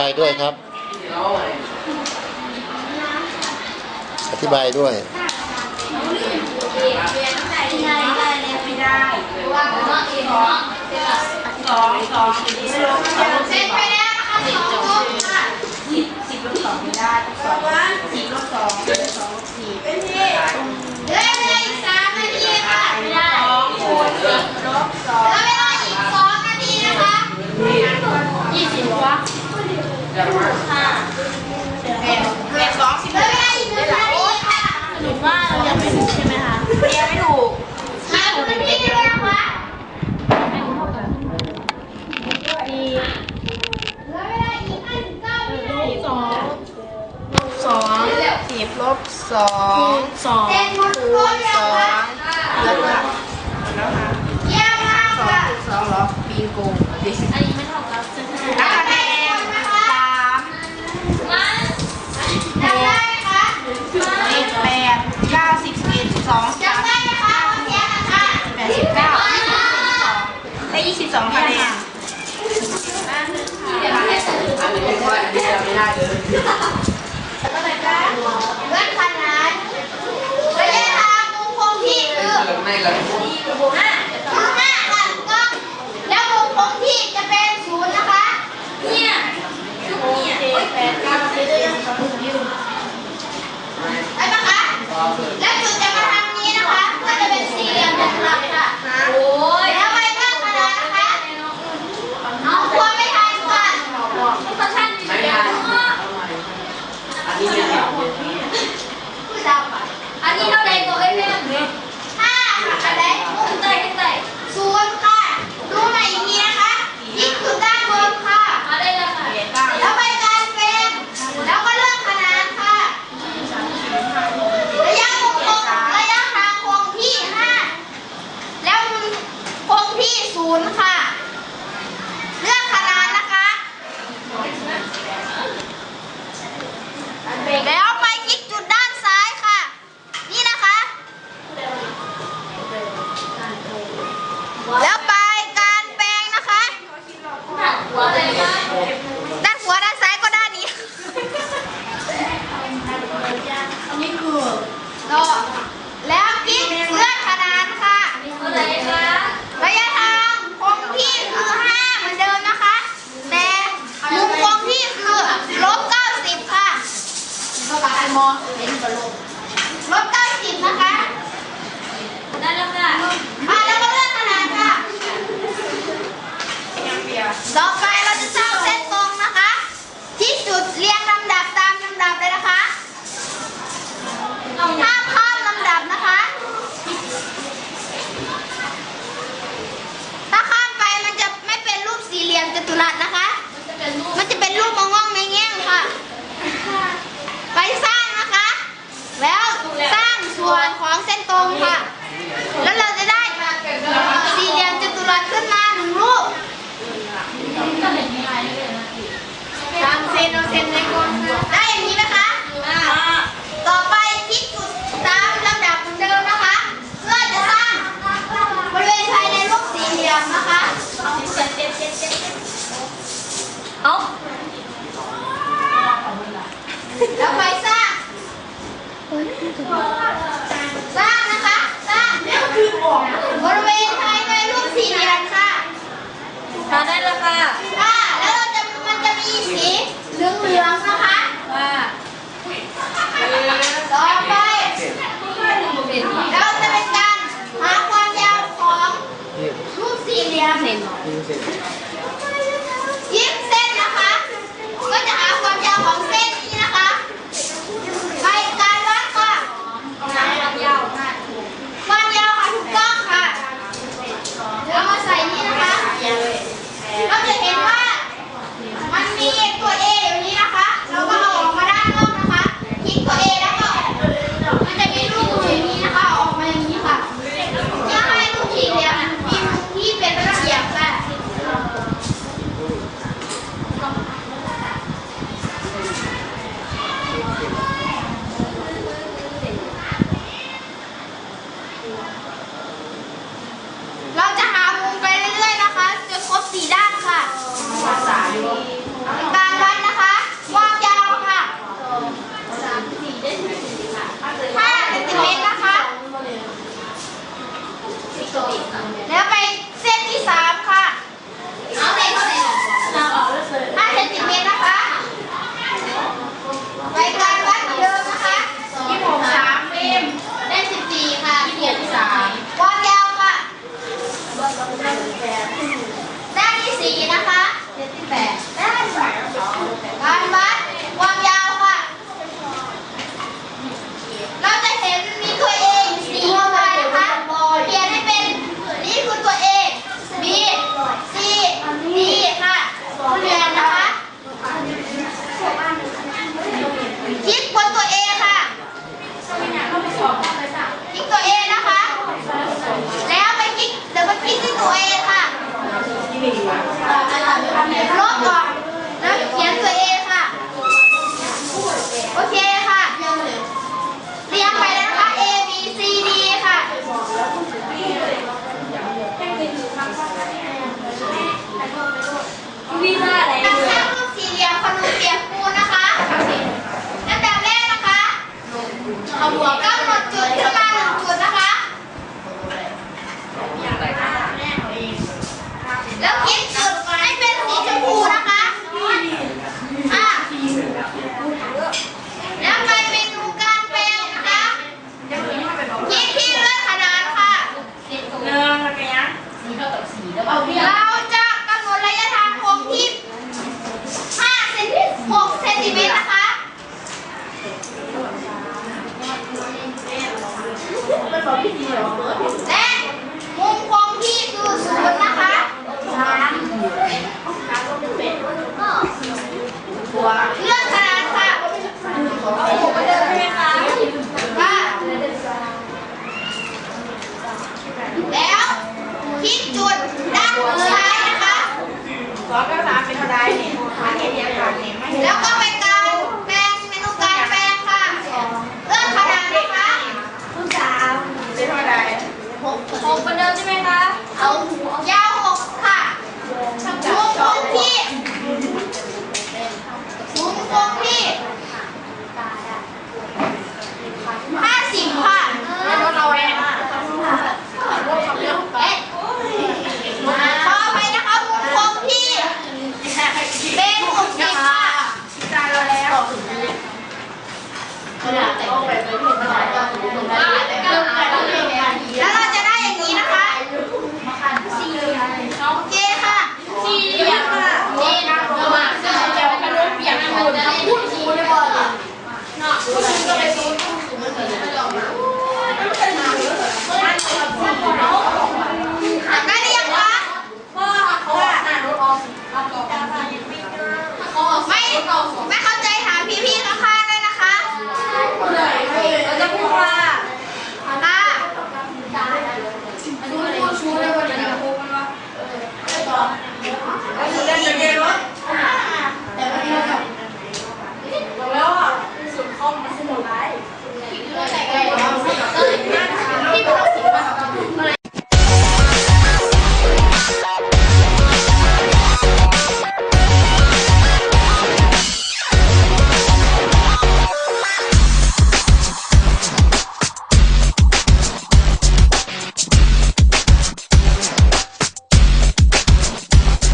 บายด้วยครับ อธิบายด้วยสองสอง เลือแล้วค่ะสองจุดสองหรอปีโกงดิอันนี้ไม่เท่ากับซึ่งนักแนนสามหกเจ็ดแปดเก้าสิบสิบสองสามสิบห้แปด เห็นลกลบเก้าสิบนะคะ ได้แล้วค่ะ มาแล้วก็เลือกขนาดค่ะดอก ส่วนของเส้นตรงค่ะ แล้วเราจะได้สี่เหลี่ยมจัตุรัสขึ้นมาหนึ่งรูปามเส้นเอาเส้นในกละได้อย่างนี้นะคะ ต่อไปที่จุดตามลำดับเหมือนเดิมนะคะ เพื่อจะสร้างบริเวณภายในรูปสี่เหลี่ยมนะคะเอาแล้วไปสร้าง มาได้แล้วค่ะ